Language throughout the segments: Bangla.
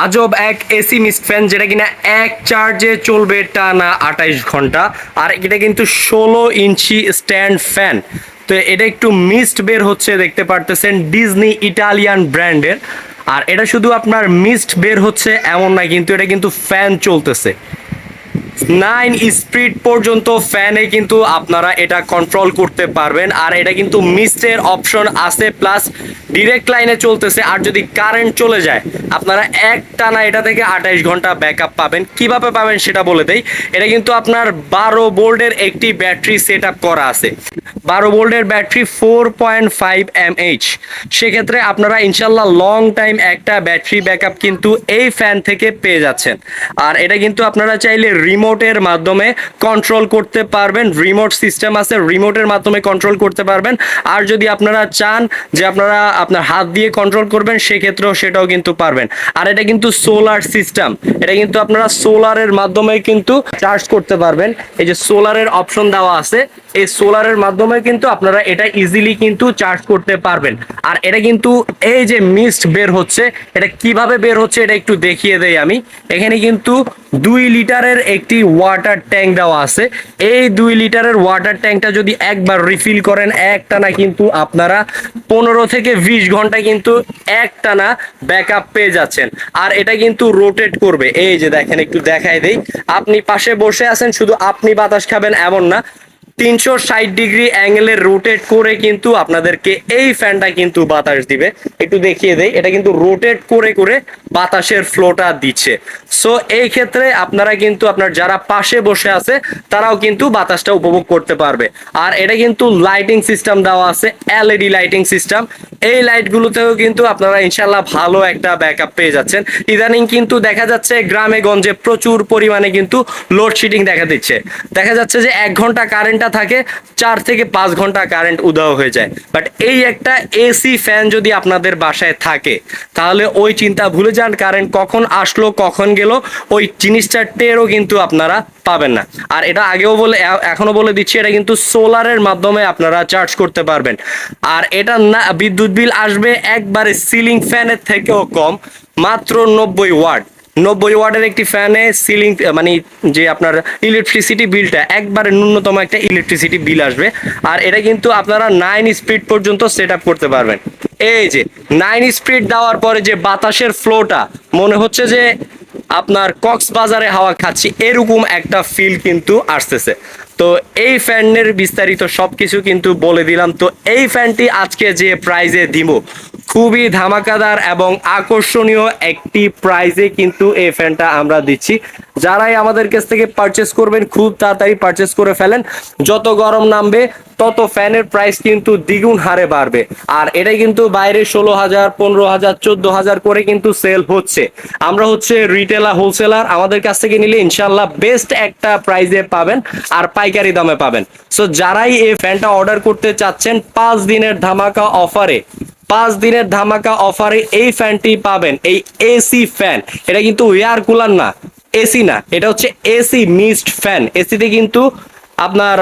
আজব এক এসি মিস্ট ফ্যান, যেটা কিনা এক চার্জে চলবে টানা আঠাইশ ঘণ্টা। আর এটা কিন্তু ষোলো ইঞ্চি স্ট্যান্ড ফ্যান। তো এটা একটু মিস্ট বের হচ্ছে, দেখতে পারতেছেন, ডিজনি ইটালিয়ান ব্র্যান্ডের। আর এটা শুধু আপনার মিস্ট বের হচ্ছে এমন না, কিন্তু এটা কিন্তু ফ্যান চলতেছে। নাইন স্পিড পর্যন্ত ফ্যানে কিন্তু আপনারা এটা কন্ট্রোল করতে পারবেন। আর এটা কিন্তু মিস্টের অপশন আছে প্লাস ডিরেক্ট লাইনে চলতেছে। আর যদি কারেন্ট চলে যায়, আপনারা এক টানা এটা থেকে আঠাইশ ঘণ্টা ব্যাক পাবেন। কীভাবে পাবেন সেটা বলে দেয় এটা কিন্তু আপনার বারো বোল্ডের একটি ব্যাটারি সেট করা আছে। বারো বোল্ডের battery four point five M H সেক্ষেত্রে আপনারা ইনশাল্লাহ লং টাইম একটা ব্যাটারি ব্যাকআপ কিন্তু এই ফ্যান থেকে পেয়ে যাচ্ছেন। আর এটা কিন্তু আপনারা চাইলে রিমোটের মাধ্যমে কন্ট্রোল করতে পারবেন। রিমোট সিস্টেম আছে রিমোটের মাধ্যমে কন্ট্রোল করতে পারবেন। আর যদি আপনারা চান যে আপনারা আপনার হাত দিয়ে কন্ট্রোল করবেন, সেক্ষেত্রেও সেটাও কিন্তু পারবেন। আর এটা কিন্তু সোলার সিস্টেম এটা কিন্তু আপনারা সোলারের মাধ্যমে কিন্তু চার্জ করতে পারবেন। এই যে সোলারের অপশন দেওয়া আছে, এই সোলারের মাধ্যমে কিন্তু আপনারা এটা ইজিলি কিন্তু চার্জ করতে পারবেন। আর এটা কিন্তু এই যে মিস্ট বের হচ্ছে, এটা কীভাবে বের হচ্ছে এটা একটু দেখিয়ে দেই আমি। এখানে কিন্তু দুই লিটারের একটি ওয়াটার ট্যাঙ্ক দেওয়া আছে। এই দুই লিটারের ওয়াটার ট্যাঙ্কটা যদি একবার রিফিল করেন, একটানা কিন্তু আপনারা পনেরো থেকে বিশ ঘণ্টা কিন্তু একটানা ব্যাকআপ পেয়ে যাচ্ছেন। আর এটা কিন্তু রোটেট করবে। এই যে দেখেন, একটু দেখাই দেই। আপনি পাশে বসে আছেন, শুধু আপনি বাতাস খাবেন, এমন না। তিনশো ষাট ডিগ্রি অ্যাঙ্গেলে রোটেট করে কিন্তু আপনাদেরকে এই ফ্যানটা কিন্তু বাতাস দিবে। একটু দেখিয়ে দেই, এটা কিন্তু রোটেট করে করে বাতাসের ফ্লোটা দিচ্ছে। সো এই ক্ষেত্রে আপনারা কিন্তু আপনার যারা পাশে বসে আছে, তারাও কিন্তু বাতাসটা উপভোগ করতে পারবে। আর এটা কিন্তু লাইটিং সিস্টেম দেওয়া আছে এলইডি লাইটিং সিস্টেম এই লাইটগুলোতেও কিন্তু আপনারা ইনশাল্লাহ ভালো একটা ব্যাকআপ পেয়ে যাচ্ছেন। ইদানিং কিন্তু দেখা যাচ্ছে গ্রামে গঞ্জে প্রচুর পরিমাণে কিন্তু লোডশেডিং দেখা দিচ্ছে। দেখা যাচ্ছে যে এক ঘণ্টা কারেন্টটা থাকে, চার থেকে পাঁচ ঘণ্টা কারেন্ট উদাও হয়ে যায়। বাট এই একটা এসি ফ্যান যদি আপনাদের বাসায় থাকে, তাহলে ওই চিন্তা ভুলে যান কারেন্ট কখন আসলো, কখন গেল, ওই জিনিসটার টেরও কিন্তু আপনারা পাবেন না। আর এটা আগেও বলে, এ- এখনও বলে দিচ্ছি, এটা কিন্তু সোলারের মাধ্যমে আপনারা চার্জ করতে পারবেন। আর এটা না, বিদ্যুৎ বিল আসবে একবারে সিলিং ফ্যানের থেকেও কম, মাত্র নব্বই ওয়াট নব্বই ওয়ার্ডের একটি ফ্যানে সিলিং মানে যে আপনার ইলেকট্রিসিটি বিলটা একবারে ন্যূনতম একটা ইলেকট্রিসিটি বিল আসবে। আর এটা কিন্তু আপনারা নাইন স্পিড পর্যন্ত সেট করতে পারবেন। এই যে নাইন স্পিড দেওয়ার পরে যে বাতাসের ফ্লোটা মনে হচ্ছে যে আপনার কক্সবাজারে হাওয়া খাচ্ছি, এরকম একটা ফিল কিন্তু আসতেছে। তো এই ফ্যানের বিস্তারিত সবকিছু কিন্তু বলে দিলাম। তো এই ফ্যানটি আজকে যে প্রাইজে দিব, খুবই ধামাকাদার এবং আকর্ষণীয় একটি প্রাইজে কিন্তু এই ফ্যানটা আমরা দিচ্ছি। যারাই আমাদের কাছ থেকে পারচেস করবেন, খুব তাড়াতাড়ি পারচেস করে ফেলেন। যত গরম নামবে, তত ফ্যানের প্রাইস কিন্তু দ্বিগুণ হারে বাড়বে। আর এটা কিন্তু বাইরে ষোলো হাজার, পনেরো হাজার, চোদ্দ হাজার করে কিন্তু সেল হচ্ছে। আমরা হচ্ছে রিটেলার হোলসেলার আমাদের কাছ থেকে নিলে ইনশাল্লাহ বেস্ট একটা প্রাইজে পাবেন। আর পাইকারি দামে পাবেন। সো যারাই এই ফ্যানটা অর্ডার করতে চাচ্ছেন, পাঁচ দিনের ধামাকা অফারে পাঁচ দিনের ধামাকা অফারে এই ফ্যানটি পাবেন, এই এসি ফ্যান এটা কিন্তু এয়ার কুলার না এসি না। এটা হচ্ছে এসি মিস্ট ফ্যান এসিতে কিন্তু আপনার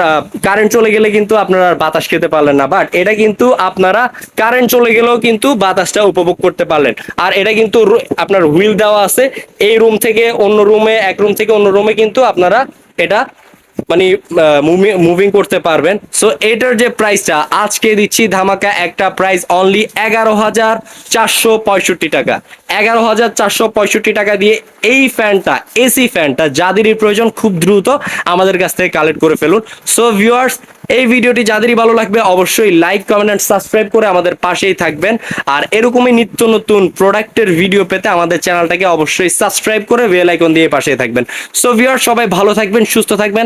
কারেন্ট চলে গেলে কিন্তু আপনারা বাতাস খেতে পারলেন না। বাট এটা কিন্তু আপনারা কারেন্ট চলে গেলেও কিন্তু বাতাসটা উপভোগ করতে পারলেন। আর এটা কিন্তু আপনার হুইল দেওয়া আছে। এই রুম থেকে অন্য রুমে এক রুম থেকে অন্য রুমে কিন্তু আপনারা এটা মানে মুভিং করতে পারবেন। সো এটার যে প্রাইসটা আজকে দিচ্ছি ধামাকা একটা প্রাইস অনলি এগারো হাজার চারশো পঁয়ষট্টি টাকা। এগারো হাজার চারশো পঁয়ষট্টি টাকা দিয়ে এই ফ্যানটা এসি ফ্যানটা যাদেরই প্রয়োজন খুব দ্রুত আমাদের কাছ থেকে কালেক্ট করে ফেলুন। সো ভিউয়ার্স এই ভিডিওটি যাদেরই ভালো লাগবে, অবশ্যই লাইক কমেন্ট অ্যান্ড সাবস্ক্রাইব করে আমাদের পাশেই থাকবেন। আর এরকমই নিত্য নতুন প্রোডাক্টের ভিডিও পেতে আমাদের চ্যানেলটাকে অবশ্যই সাবস্ক্রাইব করে বেল আইকন দিয়ে পাশেই থাকবেন। সো ভিউয়ার্স সবাই ভালো থাকবেন, সুস্থ থাকবেন।